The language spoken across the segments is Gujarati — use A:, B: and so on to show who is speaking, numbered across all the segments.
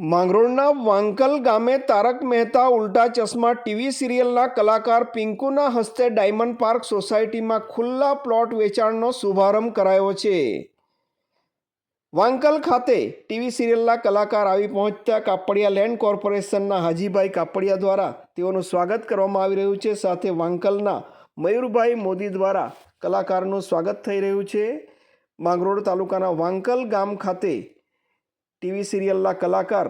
A: માંગરોળના વાંકલ ગામે તારક મહેતા ઉલ્ટા ચશ્મા ટીવી સિરિયલના કલાકાર પિંકુના હસ્તે ડાયમંડ પાર્ક સોસાયટીમાં ખુલ્લા પ્લોટ વેચાણનો શુભારંભ કરાયો છે. વાંકલ ખાતે ટીવી સિરિયલના કલાકાર આવી પહોંચતા કાપડિયા લેન્ડ કોર્પોરેશનના હાજીભાઈ કાપડિયા દ્વારા. તેઓનું સ્વાગત કરવામાં આવી રહ્યું છે. સાથે વાંકલના મયુરભાઈ મોદી દ્વારા કલાકારનું સ્વાગત થઈ રહ્યું છે. માંગરોળ તાલુકાના વાંકલ ગામ ખાતે ટીવી સિરિયલના કલાકાર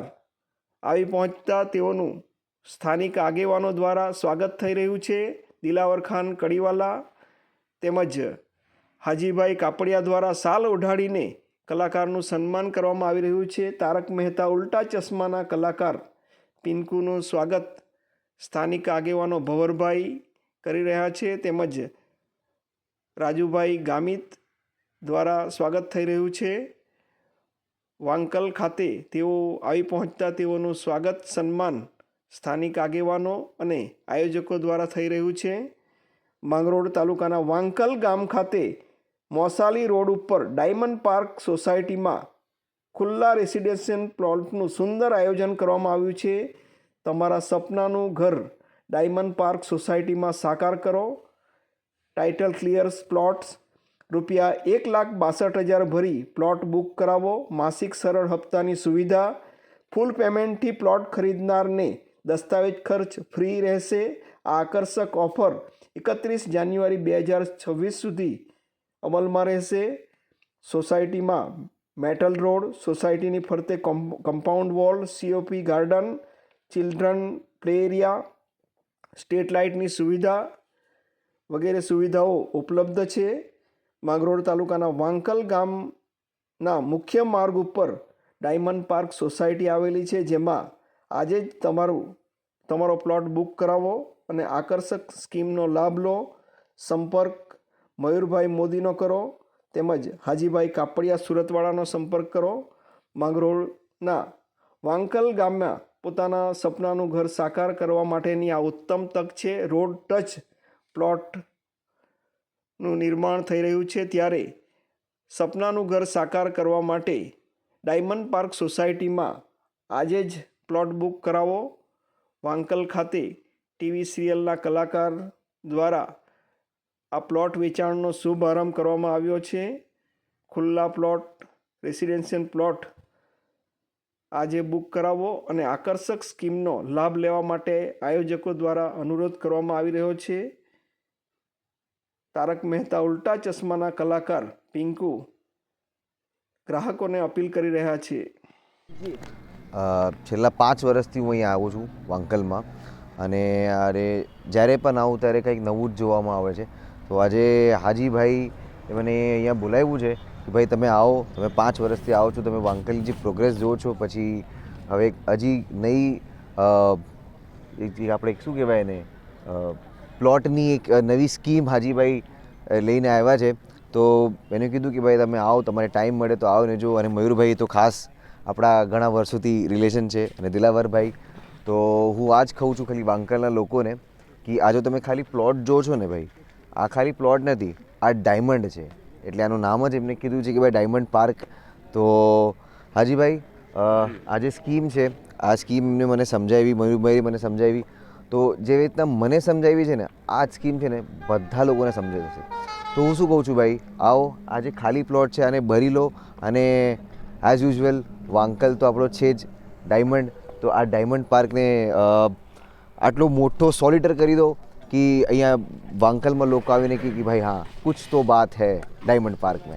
A: આવી પહોંચતા તેઓનું સ્થાનિક આગેવાનો દ્વારા સ્વાગત થઈ રહ્યું છે. દિલાવર ખાન કડીવાલા તેમજ હાજીભાઈ કાપડિયા દ્વારા સાલ ઓઢાડીને કલાકારનું સન્માન કરવામાં આવી રહ્યું છે. તારક મહેતા ઉલ્ટા ચશ્માના કલાકાર પિન્કુનું સ્વાગત સ્થાનિક આગેવાનો ભવરભાઈ કરી રહ્યા છે તેમજ રાજુભાઈ ગામિત દ્વારા સ્વાગત થઈ રહ્યું છે. વાંકલ ખાતે તેઓ આવી પહોંચતા તેઓનું સ્વાગત, સન્માન સ્થાનિક આગેવાનો અને આયોજકો દ્વારા થઈ રહ્યું છે. માંગરોળ તાલુકાના વાંકલ ગામ ખાતે મોસાલી રોડ ઉપર ડાયમંડ પાર્ક સોસાયટીમાં ખુલ્લા રેસિડેન્શિયલ પ્લોટનું સુંદર આયોજન કરવામાં આવ્યું છે. તમારા સપનાનું ઘર ડાયમંડ પાર્ક સોસાયટીમાં સાકાર કરો. ટાઇટલ ક્લિયર્સ પ્લોટ્સ રૂપિયા એક લાખ બાસઠ હજાર ભરી પ્લોટ બુક કરાવો, માસિક સરળ હપ્તાની સુવિધા, ફૂલ પેમેન્ટથી પ્લોટ ખરીદનારને દસ્તાવેજ ખર્ચ ફ્રી રહેશે. આ આકર્ષક ઓફર એકત્રીસ જાન્યુઆરી બે હજાર છવ્વીસ સુધી અમલમાં રહેશે. સોસાયટીમાં મેટલ રોડ, સોસાયટીની ફરતે comp- compound wall, COP garden, children play area, street લાઇટની સુવિધા વગેરે સુવિધાઓ ઉપલબ્ધ છે. માંગરોળ તાલુકાના વાંકલ ગામના મુખ્ય માર્ગ ઉપર ડાયમંડ પાર્ક સોસાયટી આવેલી છે, જેમાં આજે જ તમારું, તમારો પ્લોટ બુક કરાવો અને આકર્ષક સ્કીમનો લાભ લો. સંપર્ક મયુરભાઈ મોદીનો કરો, તેમજ હાજીભાઈ કાપડિયા સુરતવાળાનો સંપર્ક કરો. માંગરોળના વાંકલ ગામમાં પોતાના સપનાનું ઘર સાકાર કરવા માટેની આ ઉત્તમ તક છે. રોડ ટચ પ્લોટનું નિર્માણ થઈ રહ્યું છે ત્યારે સપનાનું ઘર સાકાર કરવા માટે ડાયમંડ પાર્ક સોસાયટીમાં આજે જ પ્લોટ બુક કરાવો. વાંકલ ખાતે ટીવી સિરિયલના કલાકાર દ્વારા આ પ્લોટ વેચાણનો શુભ આરંભ કરવામાં આવ્યો છે. ખુલ્લા પ્લોટ, રેસિડેન્શિયલ પ્લોટ આજે બુક કરાવો અને આકર્ષક સ્કીમનો લાભ લેવા માટે આયોજકો દ્વારા અનુરોધ કરવામાં આવી રહ્યો છે. તારક મહેતા ઉલ્ટા ચશ્માના કલાકાર પિંકુ ગ્રાહકોને અપીલ કરી રહ્યા છે.
B: છેલ્લા પાંચ વર્ષથી હું અહીંયા આવું છું વાંકલમાં. અને અરે, જ્યારે પણ આવું ત્યારે કંઈક નવું જ જોવામાં આવે છે. તો આજે હાજીભાઈ એ મને અહીંયા બોલાવ્યું છે કે ભાઈ તમે આવો, તમે પાંચ વર્ષથી આવો છો, તમે વાંકલની જે પ્રોગ્રેસ જુઓ છો, પછી હવે હજી નઈ આપણે શું કહેવાય એને? પ્લોટની એક નવી સ્કીમ હાજીભાઈ લઈને આવ્યા છે. તો એને કીધું કે, ભાઈ, તમે આવો, તમારે ટાઈમ મળે તો આવો ને જો. અને મયુરભાઈ તો ખાસ આપણા ઘણા વર્ષોથી રિલેશન છે અને દિલાવરભાઈ. તો હું આ જ કહું છું ખાલી વાંકલના લોકોને કે આ જો તમે ખાલી પ્લોટ જો છો ને ભાઈ, આ ખાલી પ્લોટ નથી, આ ડાયમંડ છે. એટલે આનું નામ જ એમને કીધું છે કે, ભાઈ, ડાયમંડ પાર્ક. તો હાજીભાઈ આ જે સ્કીમ છે, આ સ્કીમ એમને મને સમજાવી મયુરભાઈ મને સમજાવી. તો જે રીતના મને સમજાવી છે ને, આ જ સ્કીમ છે ને બધા લોકોને સમજાવી જશે. તો હું શું કહું છું ભાઈ? આવો, આ જે ખાલી પ્લોટ છે આને ભરી લો અને એઝ યુઝ્યુઅલ વાંકલ તો આપણો છે જ. ડાયમંડ તો આ ડાયમંડ પાર્કને આટલો મોટો સોલિટર કરી દો કે અહીંયા વાંકલમાં લોકો આવીને કે ભાઈ હા, કુછ તો બાત હૈ ડાયમંડ પાર્ક